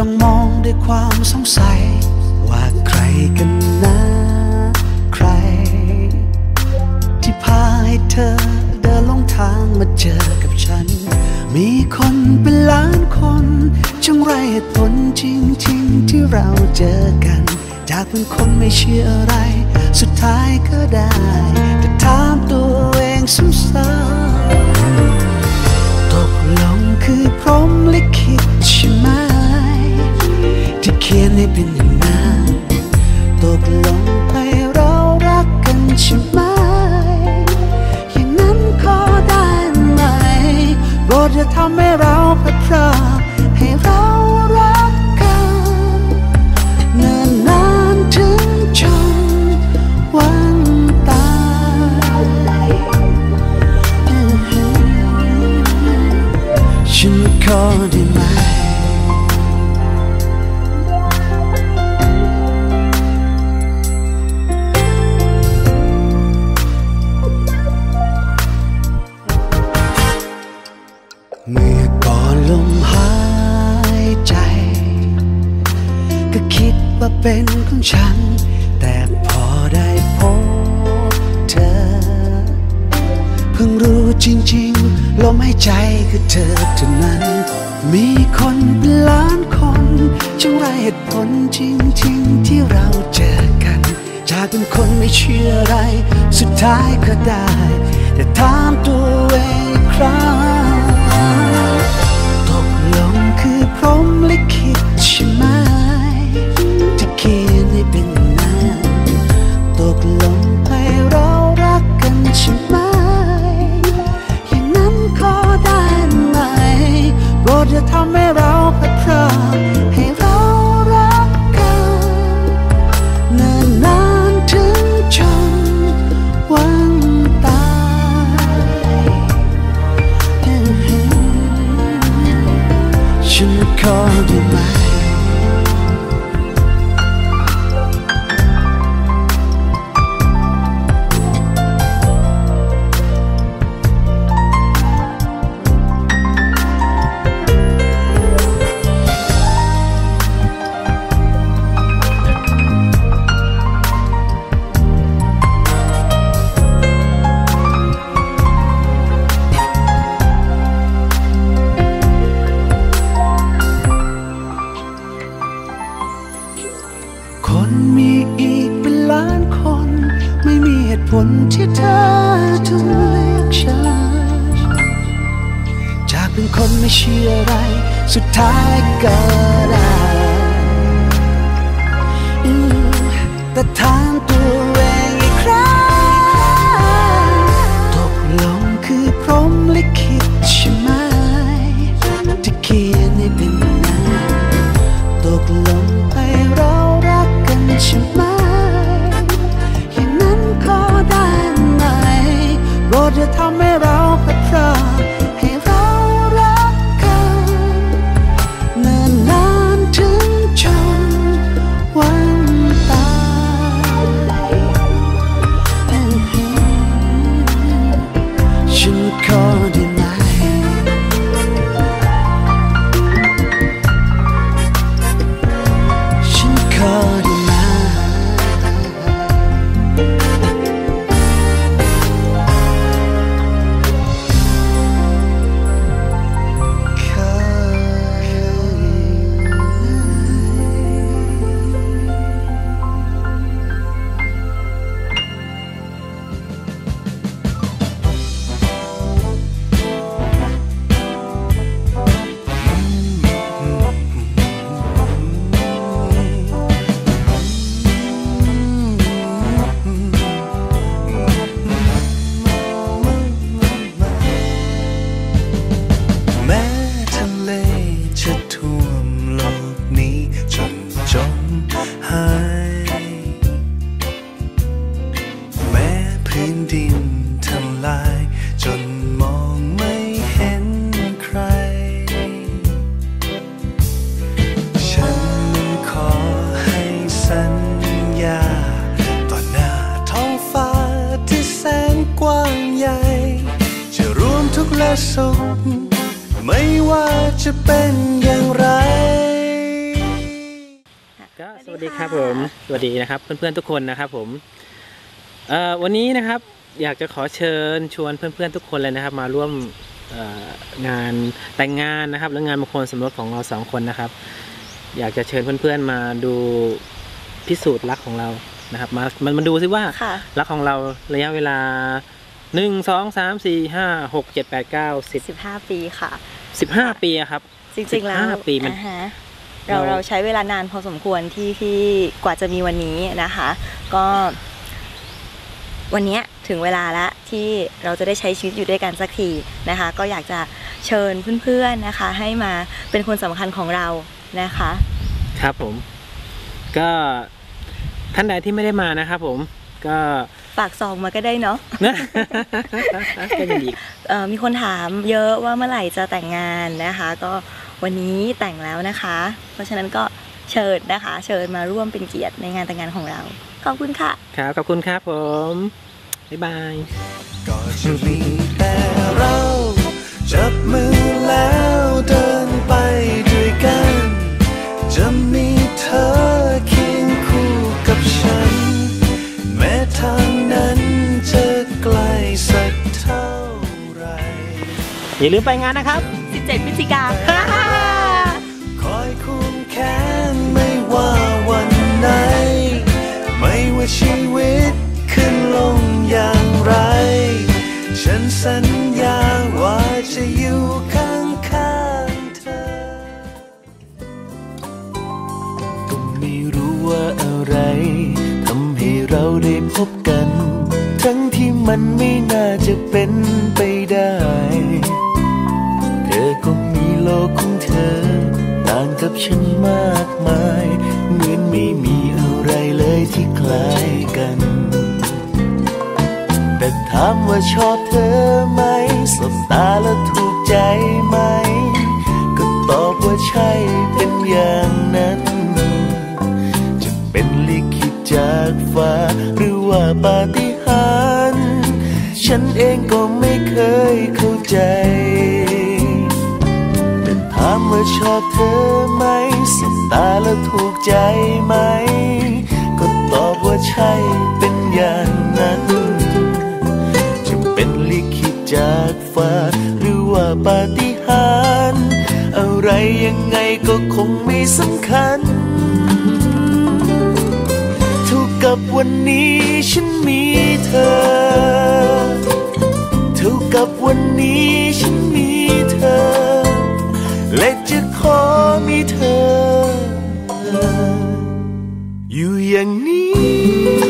จ้องมองด้วยความสงสัย ว่าใครกันนะใคร ที่พาให้เธอเดินลงทางมาเจอกับฉัน มีคนเป็นล้านคนจงไรเหตุผลจริงๆที่เราเจอกัน จากเป็นคนไม่เชื่ออะไร สุดท้ายก็ได้ แต่ถามตัวเองซ้ำๆตกลงคือพรหมลิขิตใช่ไหม ที่เขีย ของฉัน แต่พอได้พบเธอ เพิ่งรู้จริงๆ ลมหายใจคือเธอเท่านั้น มีคนเป็นล้านคนจังไรเหตุผลจริงๆ ที่เราเจอกัน จากเป็นคนไม่เชื่ออะไร สุดท้ายก็ได้ แต่ถามตัวเองครั้ง คนที่เธอถึงเลือกฉัน จากเป็นคนไม่เชื่ออะไร สุดท้ายก็ได้แต่ถาม ดินทำลาย จนมองไม่เห็นใคร ฉันขอให้สัญญา ต่อหน้าท้องฟ้าที่แสนกว้างใหญ่ จะรวมทุกและสุขไม่ว่าจะเป็นอย่างไรก็วัสดีครับผม สวัสดีนะครับ เพื่อนๆทุกคนนะครับผมวันนี้นะครับ อยากจะขอเชิญชวนเพื่อนๆทุกคนเลยนะครับ มาร่วมเอ่องานแต่งงานนะครับ และงานมงคลสมรสของเราสองคนนะครับ อยากจะเชิญเพื่อนๆมาดูพิสูจน์รักของเรานะครับ มามันมาดูซิว่าค่ะรักของเราระยะเวลาหนึ่งสองสามสี่ห้าหกเจ็ดแปดเก้าสิบ15ปีค่ะสิบห้าปีอะครับจริงๆแล้ว15ปีมันอ่าฮะเราเราเราใช้เวลานานพอสมควรที่ที่กว่าจะมีวันนี้นะคะ ก็ วันเนี้ย ถึงเวลาแล้วที่เราจะได้ใช้ชีวิตอยู่ด้วยกันสักทีนะคะ ก็อยากจะเชิญเพื่อนๆนะคะ ให้มาเป็นคนสำคัญของเรานะคะ ครับผม ก็ท่านใดที่ไม่ได้มานะครับผมก็ฝากซองมาก็ได้เนาะก็ยังดีเอ่อมีคนถามเยอะว่าเมื่อไหร่จะแต่งงานนะคะ ก็วันนี้แต่งแล้วนะคะ เพราะฉะนั้นก็เชิญนะคะ เชิญมาร่วมเป็นเกียรติในงานแต่งงานของเรา ขอบคุณค่ะ ครับ ขอบคุณครับผม บ๊ายบายก็จะมีแต่เราจับมือแล้วเดินไปด้วยกัน จะมีเธอเคียงคู่กับฉัน แม้ทางนั้นจะไกลสักเท่าไหรอย่าลืมไปงานนะครับ 17พฤศจิกาคอยคุมแขนไม่ว่าวันไหน ไม่ว่าชี สัญญาว่าจะอยู่ข้างข้างๆเธอ ก็ไม่รู้ว่าอะไร ทำให้เราได้พบกัน ทั้งที่มันไม่น่าจะเป็นไปได้ เธอก็มีโลกของเธอ ต่างกับฉันมากมาย เหมือนไม่มีอะไรเลยที่คล้ายามว่าชอบเธอไหมสบตาแล้วถูกใจไหม ก็ตอบว่าใช่เป็นอย่างนั้น จะเป็นลิขิตจากฟ้า หรือว่าปาฏิหาริย์ฉันเองก็ไม่เคยเข้าใจแต่ถามว่าชอบเธอไหมสบตาแล้วถูกใจไหม ก็ตอบว่าใช่เป็นอย่าง ฟ้า หรือว่าปาฏิหาริย์อะไรยังไงก็คงไม่สำคัญเท่ากับวันนี้ฉันมีเธอ เท่ากับวันนี้ฉันมีเธอ และจะขอมีเธอ อยู่อย่างนี้